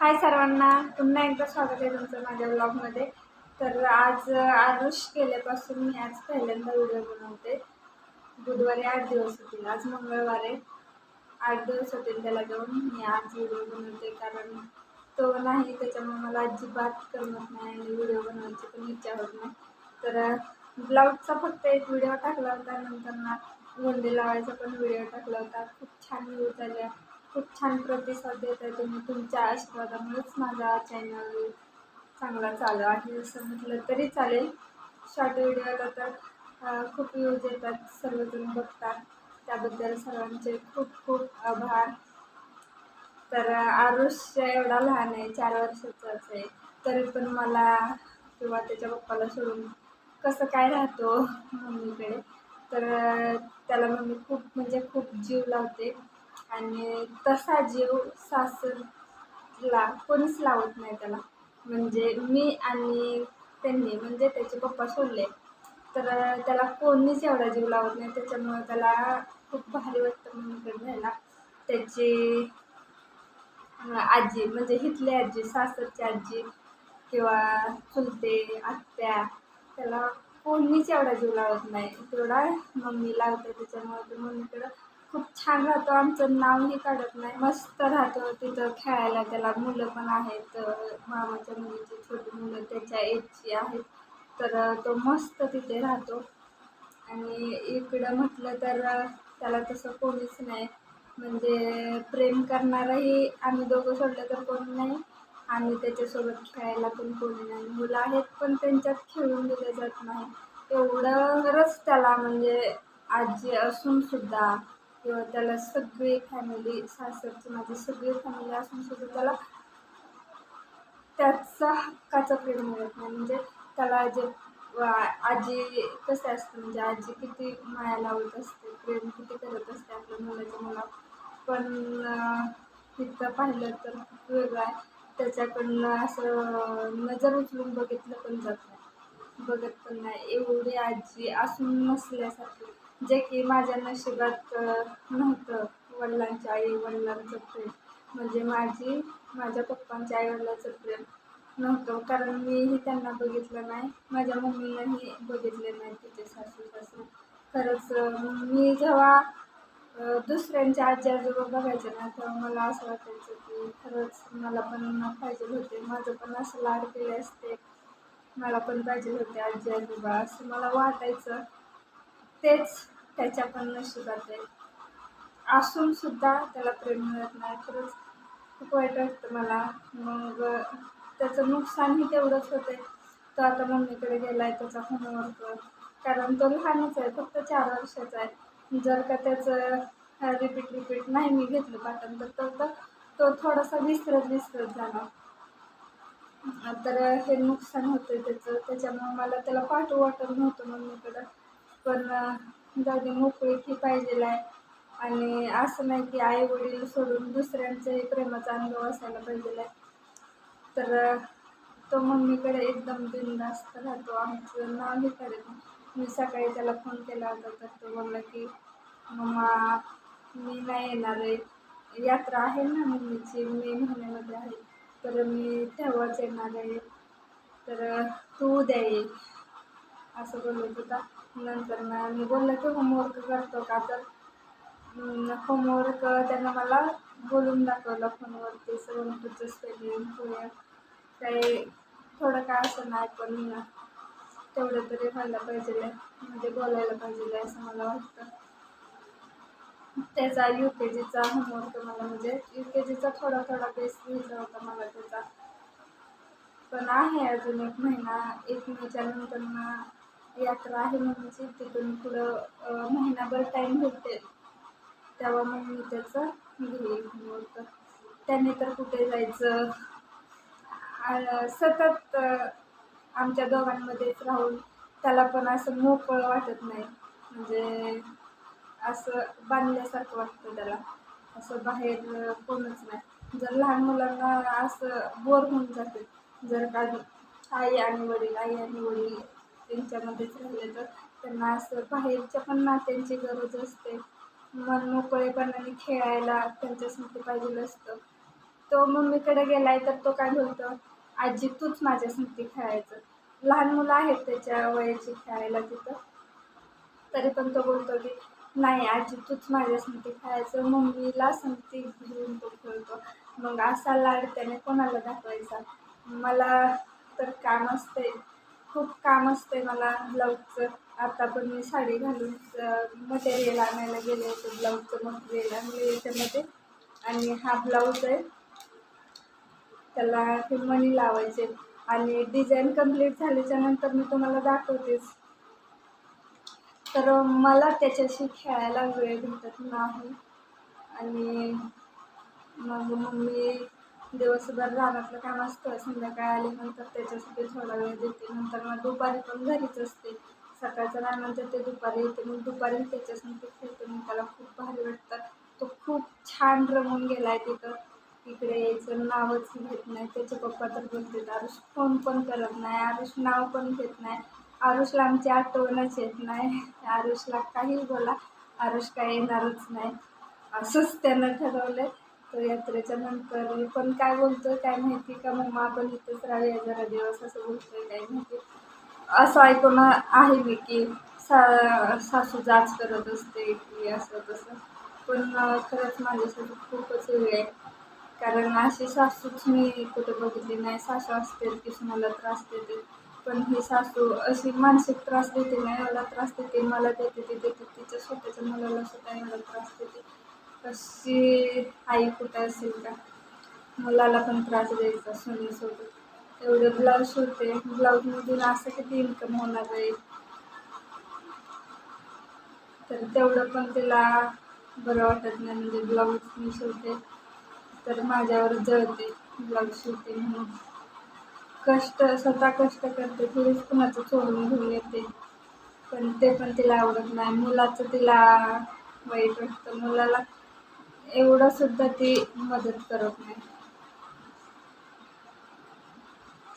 हाय सर्वांना. पुन्हा एकदा स्वागत आहे तुमचं माझ्या ब्लॉगमध्ये तर आज आरुष केल्यापासून मी आज पहिल्यांदा व्हिडिओ बनवते. बुधवारी आठ दिवस होतील. आज मंगळवार आहे. आठ दिवस होतील त्याला देऊन मी आज व्हिडिओ बनवते. कारण तो नाही त्याच्यामुळे मला अजिबात करमत नाही आणि व्हिडिओ बनवायची पण इच्छा होत नाही. तर ब्लाऊजचा फक्त एक व्हिडिओ टाकला होता. नंतर ना गोंडे लावायचा पण व्हिडिओ टाकला होता. खूप छान व्ह्यू झाल्या. खूप छान प्रतिसाद देत आहे तुम्ही तुमच्या आशीर्वादामुळेच माझा चॅनल चांगला चालू आहे. असं म्हटलं तरी चालेल. शॉर्ट व्हिडिओला तर खूप यूज येतात सर्वजण बघतात. त्याबद्दल सर्वांचे खूप खूप आभार. तर आरुष एवढा लहान आहे चार वर्षाचाच आहे तरी पण मला किंवा त्याच्या पप्पाला सोडून कसं काय राहतो मम्मीकडे? तर त्याला मम्मी खूप म्हणजे खूप जीव लावते. आणि तसा जीव सासरला कोणीच लावत नाही त्याला. म्हणजे मी आणि त्यांनी म्हणजे त्याचे पप्पा सोडले. तर त्याला कोणीच एवढा जीव लावत नाही. त्याच्यामुळे त्याला खूप भारी वाटतं म्हणून राहायला. त्याची आजी म्हणजे हिथली आजी सासरची आजी किंवा चुलते आत्या त्याला कोणीच एवढा जीव लावत नाही. तेवढा मम्मी लावते त्याच्यामुळे तो मम्मीकडं खूप छान राहतो. आमचं नावही काढत नाही. मस्त राहतो तिथं खेळायला. त्याला मुलं पण आहेत. मामाच्या मुलीची छोटी मुलं त्याच्या एजची आहेत. तर तो मस्त तिथे राहतो. आणि इकडं म्हटलं तर त्याला तसं कोणीच नाही. म्हणजे प्रेम करणाराही आम्ही दोघं सोडलं तर कोणी नाही. आणि त्याच्यासोबत खेळायला पण कोणी नाही. मुलं आहेत पण त्यांच्यात खेळून दिलं जात नाही. एवढं एवढंच त्याला म्हणजे आजी असून सुद्धा त्याला सगळी फॅमिली सासरची माझी सगळी फॅमिली असून सुद्धा त्याला त्याचा हक्काचा प्रेम मिळत नाही. म्हणजे त्याला जे आजी कसं असतं म्हणजे आजी किती माया लावत असते प्रेम किती करत असते आपल्या मुलाच्या मुला पण तिथं पाहिलं तर खूप वेगळं आहे. त्याच्याकडनं असं नजर उचलून बघितलं पण जात नाही. बघत पण नाही. एवढी आजी असून नसल्यासारखी. जे की माझ्या नशिबात नव्हतं. वडिलांच्या आई वडिलांचं प्रेम. म्हणजे माझी माझ्या पप्पांच्या आई वडिलांचं प्रेम नव्हतं. कारण मीही त्यांना बघितलं नाही. माझ्या मम्मीलाही बघितले नाही तिचे सासू सासू खरंच मी जेव्हा दुसऱ्यांच्या आजी आजोबा बघायचे ना तेव्हा मला असं वाटायचं की खरंच मला पण पाहिजे होते. माझं पण असं लाड केले असते. मला पण पाहिजे होते आजी आजोबा असं मला वाटायचं. तेच त्याच्या पण आहे. असून सुद्धा त्याला प्रेम मिळत नाही. खरंच खूप वाईट वाटतं मला. मग त्याचं नुकसानही तेवढंच होते तो आता मम्मीकडे गेला आहे त्याचा होमवर्क कारण तो लहानच आहे. फक्त चार वर्षाचा आहे. जर का त्याचं रिपीट रिपीट नाही मी घेतलं पाठन तर तो तर तो थोडासा विसरत विसरत जाणार. तर हे नुकसान होतं त्याचं. त्याच्यामुळे मला त्याला पाठवू वाटत नव्हतं मम्मीकडं. पण जाऊ दे मोकळी ती पाहिजे आहे. आणि असं नाही की आई वडील सोडून दुसऱ्यांचाही प्रेमाचा अनुभव असायला पाहिजे आहे. तर तो मम्मीकडे एकदम बिनधास्त राहतो. आमचं नाव हे नाही. मी सकाळी त्याला फोन केला होता तर तो बोलला की मम्मा मी नाही येणार आहे. यात्रा आहे ना मम्मीची मे महिन्यामध्ये आहे. तर मी तेव्हाच येणार आहे. तर तू उद्या ये. असं बोलत होता. नंतर मग मी बोललं की होमवर्क करतो का तर? होमवर्क त्यानं मला बोलून दाखवलं फोनवरती. सगळं तुझं स्पेलिंग पुढे काही थोडं काय असं नाही पण तेवढं तरी व्हायला पाहिजे म्हणजे बोलायला पाहिजे असं मला वाटतं. त्याचा यू के जीचा होमवर्क मला म्हणजे यू के जीचा थोडा थोडा बेस घ्यायचा होता मला त्याचा. पण आहे अजून एक महिना एक मेच्या नंतर यात्रा आहे मम्मीची तिथून पुढं महिनाभर टाईम भेटेल तेव्हा मग मी त्याचं घेईल त्याने तर कुठे जायचं? सतत आमच्या दोघांमध्येच राहून त्याला पण असं मोकळं वाटत नाही. म्हणजे असं बांधल्यासारखं वाटतं त्याला. असं बाहेर कोणच नाही. जर लहान मुलांना असं बोर होऊन जाते. जर का आई आणि वडील आई आणि वडील त्यांच्यामध्येच राहिले तर त्यांना असं बाहेरच्या पण नात्यांची गरज असते. मन मोकळेपणाने खेळायला त्यांच्यासाठी पाहिजे असतं. तो मम्मीकडे गेलाय तर तो काय बोलतो? आजी तूच माझ्या खेळायचं. लहान मुलं आहेत त्याच्या वयाची खेळायला तिथं. तरी पण तो बोलतो की नाही आजी तूच माझ्या खेळायचं. मम्मीला संगती घेऊन तो खेळतो. मग असा लाड त्याने कोणाला दाखवायचा? मला तर काम असते खूप काम असते मला ब्लाऊजचं. आता पण मी साडी घालून मटेरियल आणायला गेले होते ब्लाऊजचं मटेरियल आणले याच्यामध्ये. आणि हा ब्लाऊज आहे. त्याला हे मणी लावायचे. आणि डिझाईन कंप्लीट झाल्याच्यानंतर मी तुम्हाला दाखवतेच. तर मला त्याच्याशी खेळायला वेळ भेटत नाही. आणि मग मम्मी दिवसभर रानातलं काम असतं. संध्याकाळ आल्यानंतर त्याच्यासाठी थोडा वेळ देते. नंतर मग दुपारी पण घरीच असते. सकाळचं रानानंतर म्हणजे ते दुपारी येते. मग दुपारी त्याच्यासाठी खेळते. मग त्याला खूप भारी वाटतं. तो खूप छान रमून गेला आहे तिथं. तिकडे यायचं नावच घेत नाही. त्याचे पप्पा तर बोलते आरुष फोन पण करत नाही. आरुष नाव पण घेत नाही. आरुषला आमची आठवणच येत नाही. आरुषला काही बोला. आरुष काय येणारच नाही. असंच त्यानं ठरवलं तर यात्रेच्या नंतर पण काय बोलतोय काय माहिती का? मम्मा आपण इथंच राहूया जरा दिवस असं बोलतोय काय माहिती. असं ऐकून आहे मी की सा सासू जाच करत असते की असं तसं. पण खरंच माझ्यासाठी खूपच वेळ आहे. कारण अशी सासूच मी कुठे बघितली नाही. सासू असते की मला त्रास देते. पण ही सासू अशी मानसिक त्रास देते नाही मला त्रास देते मला देते ती देते. तिच्या स्वतःच्या मुलाला सुद्धा मला त्रास देते. कशी आई कुठं असेल का? मुलाला पण त्रास द्यायचा सुनेसोबत. एवढे ब्लाऊज शिवते ब्लाऊजमधून असं किती इन्कम होणार आहे? तर तेवढं पण तिला बरं वाटत नाही. म्हणजे ब्लाऊज मी शिवते तर माझ्यावर जळते ब्लाऊज शिवते म्हणून. कष्ट स्वतः कष्ट करते. थोडीच कुणाचं सोडून घेऊन येते. पण ते पण तिला आवडत नाही. मुलाचं तिला वाईट वाटतं. मुलाला एवढं सुद्धा ती मदत करत नाही.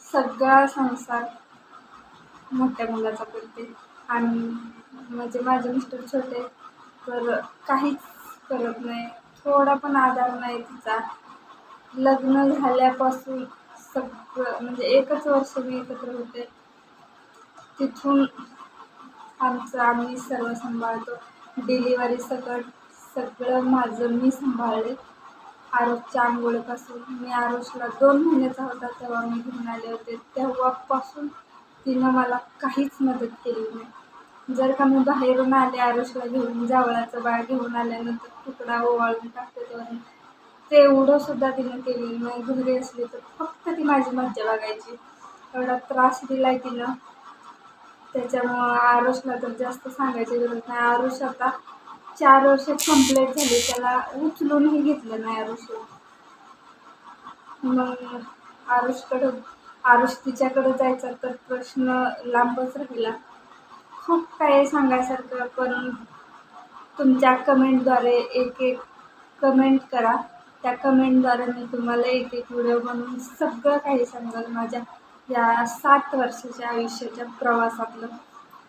सगळा संसार मोठ्या मुलाचा करते. आणि म्हणजे माझे मिस्टर छोटे तर काहीच करत नाही. थोडा पण आधार नाही तिचा. लग्न झाल्यापासून सगळं म्हणजे एकच वर्ष मी एकत्र होते. तिथून आमचं आम्ही सर्व सांभाळतो. डिलिव्हरी सकट सगळं माझं मी सांभाळले. आरुषच्या आंघोळीपासून मी आरुषला दोन महिन्याचा होता तेव्हा मी घेऊन आले होते. तेव्हापासून तिनं मला काहीच मदत केली नाही. जर का मी बाहेरून आले आरोषला घेऊन जावळाचं बाळ घेऊन आल्यानंतर तुकडा ओवाळून टाकते तेव्हा ते एवढं सुद्धा तिनं केली नाही. घरी असली तर फक्त ती माझी मज्जा बघायची. एवढा त्रास दिलाय तिनं. त्याच्यामुळं आरुषला तर जास्त सांगायची गरज नाही. आरुष आता चार वर्ष कंप्लीट झाली त्याला उचलूनही घेतलं नाही आरुष मग आरुषकडं आरुष तिच्याकडं जायचा तर प्रश्न लांबच राहिला. खूप काही सांगायसारखं पण तुमच्या कमेंटद्वारे एक एक कमेंट करा. त्या कमेंटद्वारे मी तुम्हाला एक एक व्हिडिओ बनवून सगळं काही सांगाल माझ्या या सात वर्षाच्या आयुष्याच्या प्रवासातलं.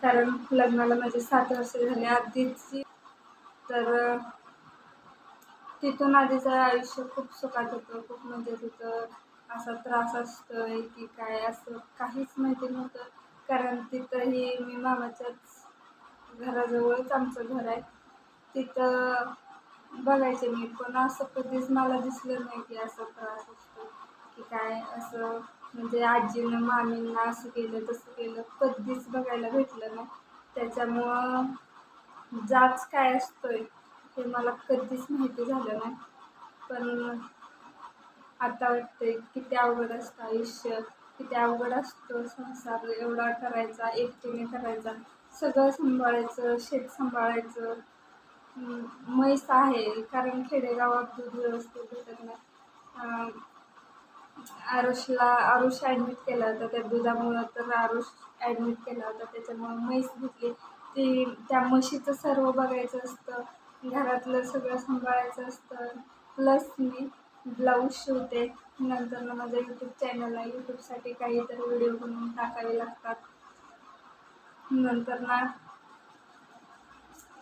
कारण लग्नाला माझे सात वर्ष झाले आधीची तर तिथून आधीचं आयुष्य खूप सुखात होतं खूप मजेत होतं असा त्रास असतोय की काय असं काहीच माहिती नव्हतं. कारण तिथंही मी मामाच्याच घराजवळच आमचं घर आहे. तिथं बघायचे मी पण असं कधीच मला दिसलं नाही की असं त्रास असतो की काय असं म्हणजे आजीनं मामींना असं केलं तसं केलं कधीच बघायला भेटलं नाही. त्याच्यामुळं जाच काय असतोय हे मला कधीच माहिती झालं नाही. पण आता वाटतंय किती अवघड असतं आयुष्य किती अवघड असतो संसार एवढा करायचा एकटीने करायचा सगळं सांभाळायचं शेत सांभाळायचं. म्हैस आहे कारण खेडेगावात दूध व्यवस्थित भेटत नाही. आरुषला आरुष ॲडमिट केला होता त्या दुधामुळं तर आरुष ॲडमिट केला होता त्याच्यामुळं म्हैस घेतली ती त्या म्हशीचं सर्व बघायचं असतं घरातलं सगळं सांभाळायचं असतं. प्लस मी ब्लाऊज शिवते. नंतर माझ्या यूट्यूब चॅनल आहे यूट्यूबसाठी काहीतरी व्हिडिओ बनवून टाकावे लागतात. नंतर ना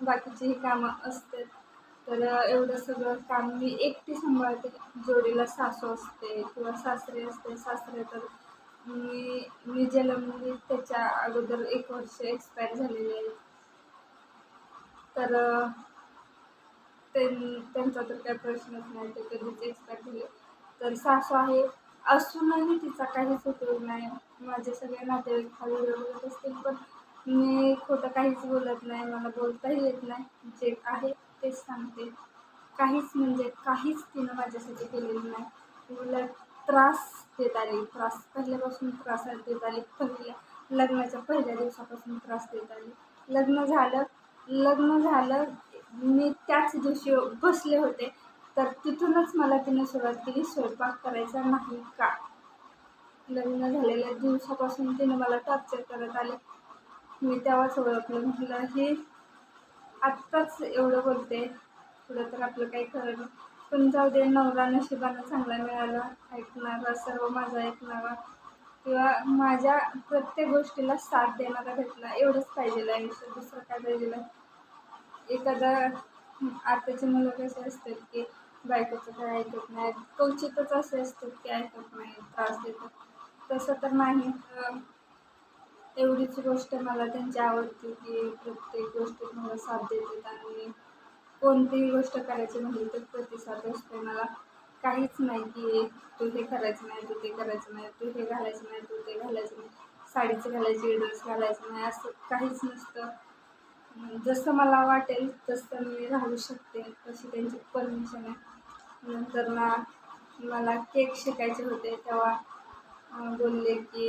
बाकीचीही कामं असतात. तर एवढं सगळं काम मी एकटी सांभाळते. जोडीला सासू असते किंवा सासरे असते सासरे तर मी मी जन्मली म्हणजे त्याच्या अगोदर एक वर्ष एक्सपायर झालेले आहे तर त्यां त्यांचा तर काही प्रश्नच नाही ते कधीच एक्सपायर झाले. तर सासू आहे असूनही तिचा काहीच उपयोग नाही. माझे सगळे नातेवाईक हा व्हिडिओ बघत असतील पण मी खोटं काहीच बोलत नाही मला बोलताही येत नाही. जे आहे तेच सांगते. काहीच म्हणजे काहीच तिनं माझ्यासाठी केलेलं नाही. उलट त्रास देत आले. त्रास पहिल्यापासून त्रास देत आली. पहिल्या लग्नाच्या पहिल्या दिवसापासून त्रास देत आली. लग्न झालं लग्न झालं मी त्याच दिवशी बसले होते. तर तिथूनच मला तिने सुरुवात केली स्वयंपाक करायचा नाही का? लग्न झालेल्या दिवसापासून तिने मला टॉर्चर करत आले. मी तेव्हाच ओळखलं म्हटलं हे आत्ताच एवढं बोलते. पुढं तर आपलं काही खरं नाही. पण जाऊ दे नवरा नशिबानं चांगला मिळाला. ऐकणारा सर्व माझा ऐकणारा. किंवा माझ्या प्रत्येक गोष्टीला साथ देणारा भेटला एवढंच पाहिजे आयुष्य दुसरं काय पाहिजे एखादा आताची मुलं कसे असतात की बायकोचं काय ऐकत नाही क्वचितच असे असतात की ऐकत नाही त्रास देतात. तसं तर नाही. एवढीच गोष्ट मला त्यांची आवडते की प्रत्येक गोष्टीत मला साथ देतात आणि कोणतीही गोष्ट करायची म्हणजे तर प्रतिसाद असतो मला काहीच नाही की तू हे करायचं नाही तू ते करायचं नाही तू हे घालायचं नाही तू ते घालायचं नाही साडीचं घालायची ड्रेस घालायचं नाही असं काहीच नसतं. जसं मला वाटेल तसं मी राहू शकते तशी त्यांची परमिशन आहे. नंतर ना मला केक शिकायचे होते तेव्हा बोलले की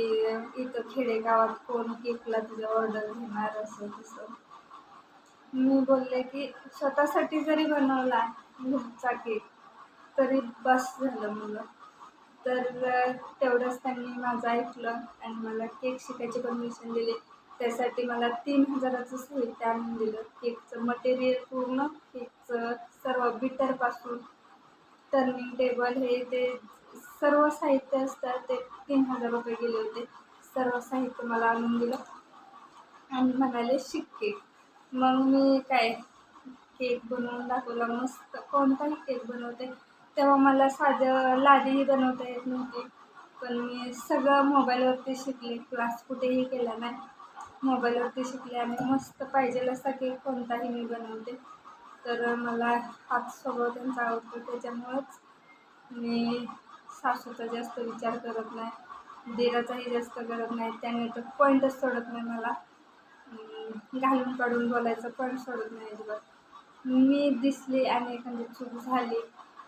इथं खेडेगावात कोण केकला तुझं ऑर्डर घेणार? असं तसं मी बोलले की स्वतःसाठी जरी बनवला घरचा केक तरी बस झालं मला. तर तेवढंच त्यांनी माझं ऐकलं आणि मला केक शिकायची परमिशन दिली. त्यासाठी मला तीन हजाराचं साहित्य आणून दिलं. केकचं मटेरियल पूर्ण केकचं सर्व बिटरपासून टर्निंग टेबल हे ते सर्व साहित्य असतात ते तीन हजार रुपये गेले होते. सर्व साहित्य मला आणून दिलं आणि म्हणाले शिक केक. मग मी काय केक बनवून दाखवला. मस्त कोणताही केक बनवते. तेव्हा मला साधं लादीही बनवता येत नव्हते. पण मी सगळं मोबाईलवरती शिकले. क्लास कुठेही केला नाही. मोबाईलवरती शिकले आणि मस्त पाहिजे असा केक कोणताही मी बनवते. तर मला हात स्वभाव त्यांचा आवडतो. त्याच्यामुळंच मी सासूचा जास्त विचार करत नाही. दिराचाही जास्त करत नाही. त्याने तर पॉईंटच सोडत नाही मला. घालून काढून बोलायचं पण सोडत नाही अजिबात. मी दिसली आणि एखादी चूक झाली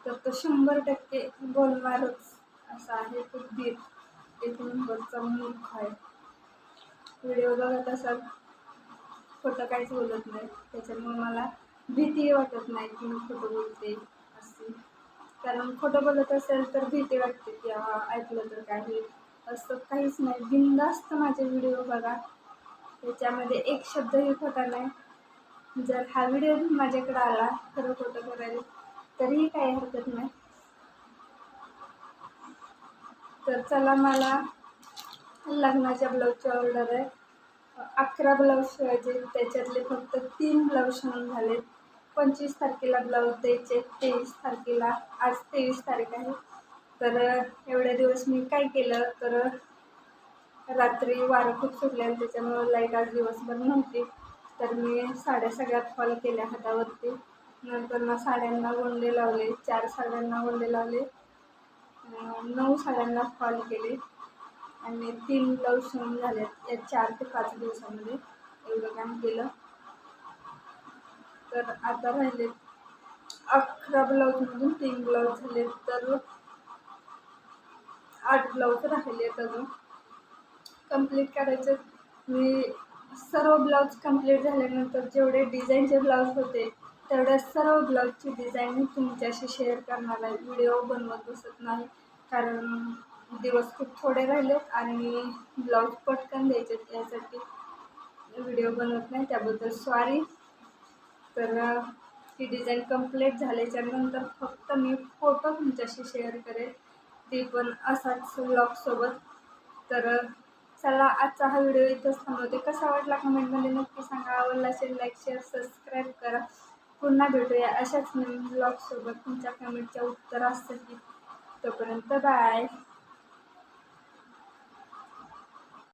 तर तो शंभर टक्के बोलणारच. असा आहे खूप दीर एक नंबरचा मूर्ख आहे. व्हिडिओ बघत असाल खोटं काहीच बोलत नाही. त्याच्यामुळे मला भीती वाटत नाही की मी खोटं बोलते असे. कारण खोटं बोलत असेल तर भीती वाटते की ऐकलं तर काही. असं काहीच नाही. बिंदास्त माझे व्हिडिओ बघा. त्याच्यामध्ये एक शब्दही खोटा नाही. जर हा व्हिडिओ माझ्याकडे आला खरं खोटं करायला तरीही काही हरकत नाही. तर चला मला लग्नाच्या ब्लाऊजची ऑर्डर आहे. अकरा ब्लाऊज शिवायचे त्याच्यातले फक्त तीन ब्लाऊज शिवून झाले पंचवीस तारखेला ब्लाऊज द्यायचे तेवीस तारखेला आज तेवीस तारीख आहे. तर एवढ्या दिवस मी काय केलं? तर रात्री वारं खूप सुटले त्याच्यामुळं लाइट आज दिवसभर नव्हती. तर मी साड्या सगळ्यात फॉल केल्या हातावरती. नंतर मग साड्यांना गोंडे लावले चार साड्यांना गोंडे लावले. नऊ साड्यांना फॉल केले. आणि तीन ब्लाऊज शिवून झाले या चार ते पाच दिवसामध्ये एवढं काम केलं. तर आता राहिले अकरा ब्लाऊजमधून तीन ब्लाऊज झाले तर आठ ब्लाऊज राहिले अजून. कंप्लीट करायचे. मी सर्व ब्लाऊज कंप्लीट झाल्यानंतर जेवढे डिझाईनचे ब्लाऊज होते तेवढ्या सर्व ब्लाऊजची डिझाईन मी तुमच्याशी शेअर करणार आहे. व्हिडिओ बनवत बसत नाही कारण दिवस खूप थोडे राहिलेत आणि ब्लाऊज पटकन द्यायचे यासाठी व्हिडिओ बनवत नाही. त्याबद्दल सॉरी तर ती डिझाईन कंप्लीट झाल्याच्यानंतर फक्त मी फोटो तुमच्याशी शेअर करेन. ती पण असाच ब्लॉगसोबत तर चला आजचा हा व्हिडिओ इथंच थांबवते. कसा वाटला कमेंटमध्ये नक्की सांगा. आवडला असेल लाईक शेअर सबस्क्राईब करा. पुन्हा भेटूया अशाच नवीन ब्लॉगसोबत तुमच्या कमेंटच्या उत्तरासाठी तोपर्यंत बाय